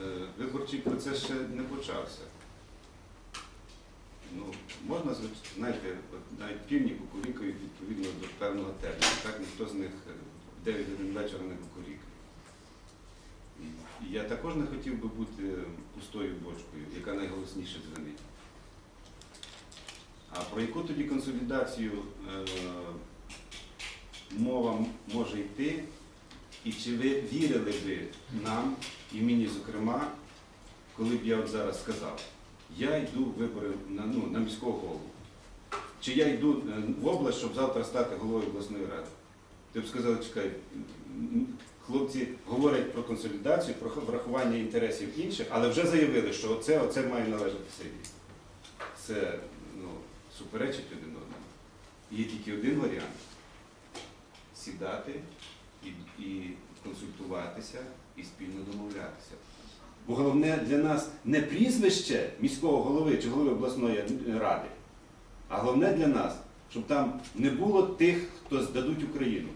е, виборчий процес ще не почався. Ну, можна, знаєте, навіть півні кукурікають відповідно до певного терміну. Так ніхто з них е, в 9 годин вечора не кукурікає. Я також не хотів би бути пустою бочкою, яка найголосніше дзвонить. А про яку тоді консолідацію е, мова може йти? І чи ви вірили би нам, і мені зокрема, коли б я от зараз сказав, я йду вибори на, ну, на міського голову. Чи я йду е, в область, щоб завтра стати головою обласної ради? Ти б сказав, чекай, хлопці говорять про консолідацію, про врахування інтересів інших, але вже заявили, що оце, оце має належати собі. Це ну, суперечить один одному. Є тільки один варіант сідати і, і консультуватися і спільно домовлятися. Бо головне для нас не прізвище міського голови чи голови обласної ради, а головне для нас, щоб там не було тих, хто здадуть Україну.